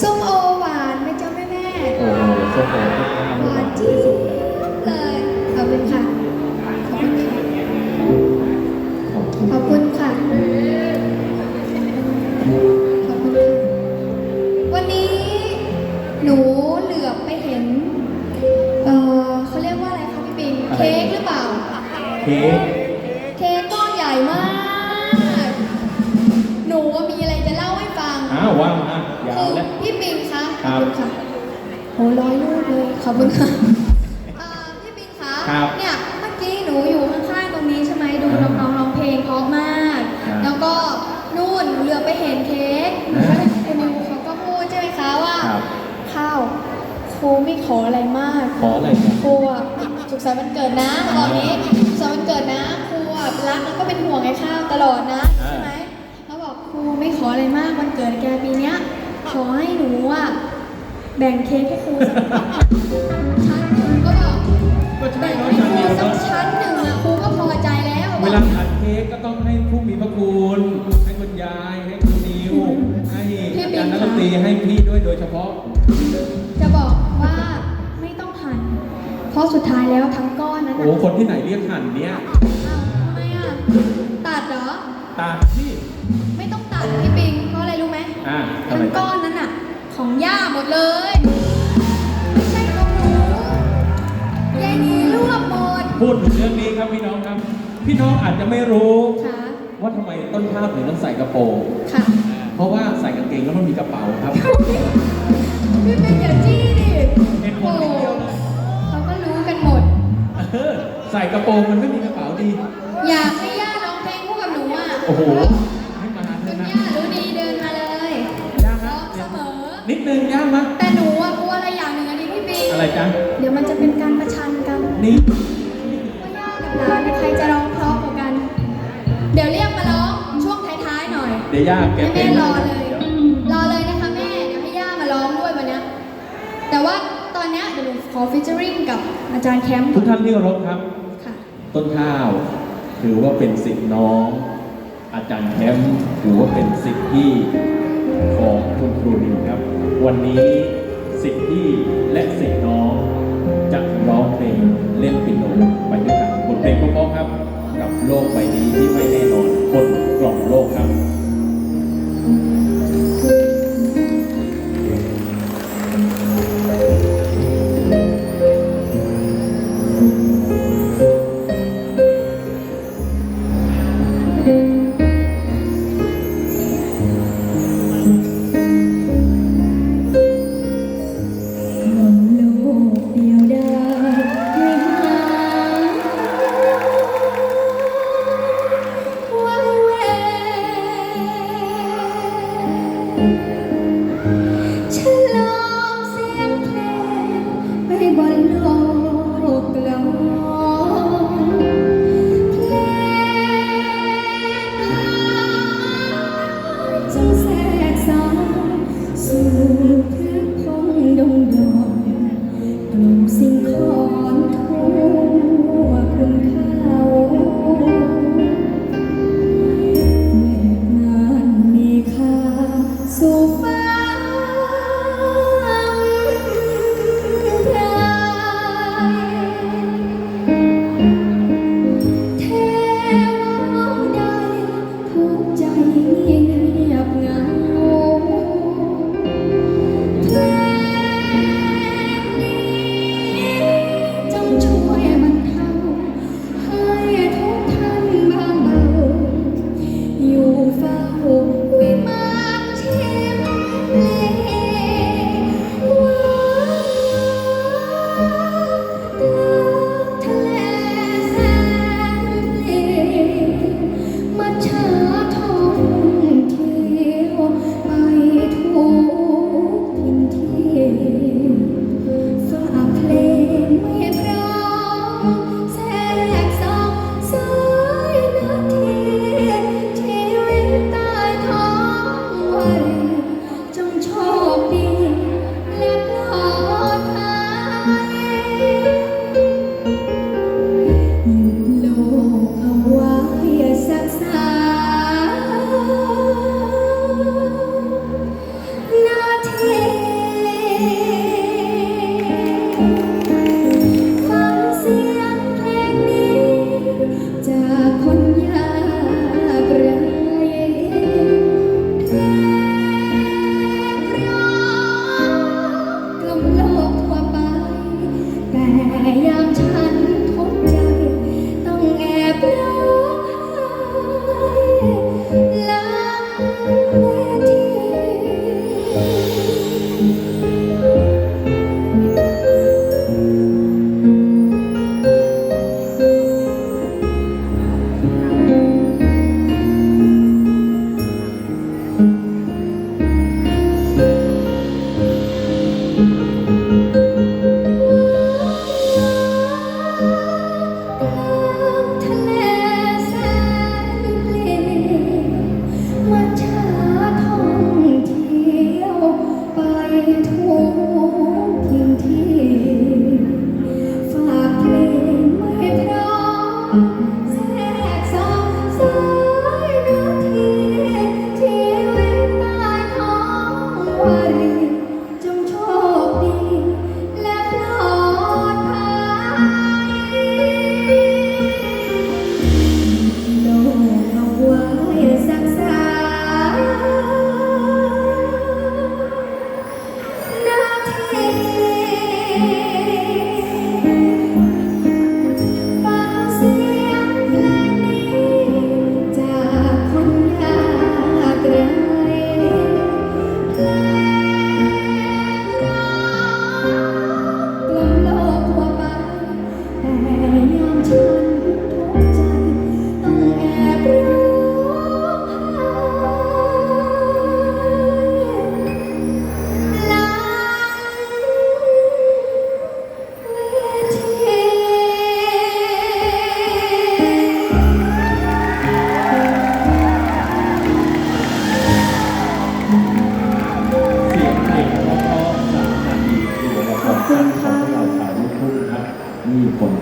ส้มโอหวานไหมจ๊ะแม่แม่โอ้โหส้มโอที่ข้าวหวานจี๊ดเลยขอบคุณค่ะขอบคุณค่ะขอบคุณขอบคุณค่ะ ขอบคุณค่ะ วันนี้หนูเหลือบไปเห็น เออเขาเรียกว่าอะไรคะพี่ปิงอะไรเค้กหรือเปล่า เค้ก มายาวแล้วพี่ปิงคะครัขอบบคุณค่ะโอ้ร้อยลูกเลยขอบคุณค่ะอ่าพี่ปิงคะครับเนี่ยเมื่อกี้หนูอยู่ข้างๆตรงนี้ใช่ไหมดูอ่าน้องๆร้องเพลงเพราะมาก ครับ แล้วก็นู่นหนูเหลือไปเห็นเค้กหนูก็เลยคุณนิวเขาก็พูดใช่ไหมคะว่า ครับข้าวครูไม่ขออะไรมากขออะไรครับ ครูอะสุขสันต์วันเกิดนะตอนนี้สุขสันต์วันเกิดนะครูอะรักแล้วก็เป็นห่วงไอ้ข้าวตลอดนะอ่า ใช่ไหมเขาบอกครูไม่ขออะไรมากวันเกิดแกปีเนี้ย ขอให้หนูอะแบ่งเค้กให้ครูสักชั้นหนึ่งก็บอกก็ใช่แบ่งน้อยให้อย่างครูเดียวสักเนาะชั้นหนึ่งอะครูก็พอใจแล้วเวลาทานเค้กก็ต้องให้ผู้มีพระคุณให้คุณยายให้คุณนิวให้อาจารย์นักดนตรีให้พี่ด้วยโดยเฉพาะ จะบอกว่าไม่ต้องหั่นเพราะสุดท้ายแล้วทั้งก้อนนั้นโอ้อะคนที่ไหนเรียกหั่นเนี่ยอ้าวทำไมอะตัดเหรอ ตาที่ไม่ต้อง ตัดพี่ปิงเพราะอะไรรู้ไหมอ่าทำทั้ไมงก้อนนั้นอะของย่าหมดเลย ไม่ใช่ของหนูยายนีรวบหมดพูดถึงเรื่องนี้ครับพี่น้องครับ พี่น้องอาจจะไม่รู้ ค่ะว่าทำไมต้นข้าวถึงต้องใส่กระโปรงค่ะเพราะว่าใส่กางเกงแล้วมันมีกระเป๋าครับ พี่ปิงอย่าจี้ดิเหตุผลโอ้นิดเดียวเลยเขาก็รู้กันหมด เออใส่กระโปรงมันไม่มีกระเป๋าดี อยากให้ย่าร้องเพลงคู่กับหนูอะโอ้โห อะไรจ๊ะเดี๋ยวมันจะเป็นการประชันกันนี่ว่าย่ากับหลานใครจะร้องเพราะกว่ากัน เดี๋ยวเรียกมาร้องช่วงท้ายๆหน่อยเดี๋ยวยากแกให้เป็แม่นรอเลย รอเลยนะคะแม่ เดี๋ยวให้ย่ามาร้องด้วยวันเนี้ยแต่ว่าตอนเนี้ยเดี๋ยวหนูขอฟิชเจอริงกับอาจารย์แคมป์ทุกท่านที่เคารพครับค่ะ ต้นข้าวถือว่าเป็นสิทธิ์น้อง อาจารย์แคมป์ถือว่าเป็นสิทธิ์พี่ของคุณครูดีครับ วันนี้ สิ่งที่และสิ่งน้อง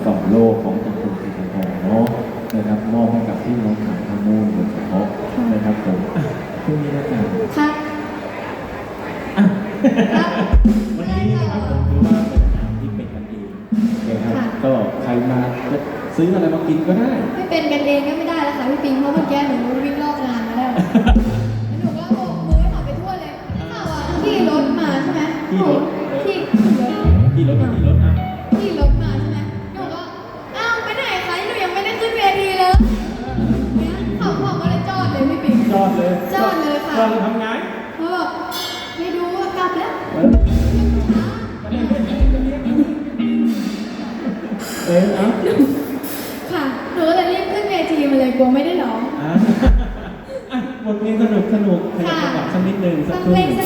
กล่อมโลกของทางคุณธีรพงศ์เนาะนะครับมอบให้กับพี่น้องชาวท่าม่วงโดยเฉพาะนะครับผมอะพรุ่งนี้แล้วกันครับอะครับวันนี้นะครับผมถือว่าเป็นอาหารที่เป็นกันเองนะครับค่ะก็ใครมาจะซื้ออะไรมากินก็ได้ ไม่เป็นกันเองก็ไม่ได้แล้วค่ะพี่ปิงเพราะเมื่อกี้หนูวิ่งรอบงานมาแล้วแล้วหนูก็โบกมือให้เขาไปทั่วเลยข่าวอะขี่รถมาใช่ไหมขี่รถ เออเอาค่ะ หนูก็เลยรีบขึ้นเวทีมาเลยกลัวไม่ได้ร้อง อะอะบทเพลงสนุกสนุกขยับจังหวะสักนิดนึงสัฟักงครู่เพลหงนึ่ง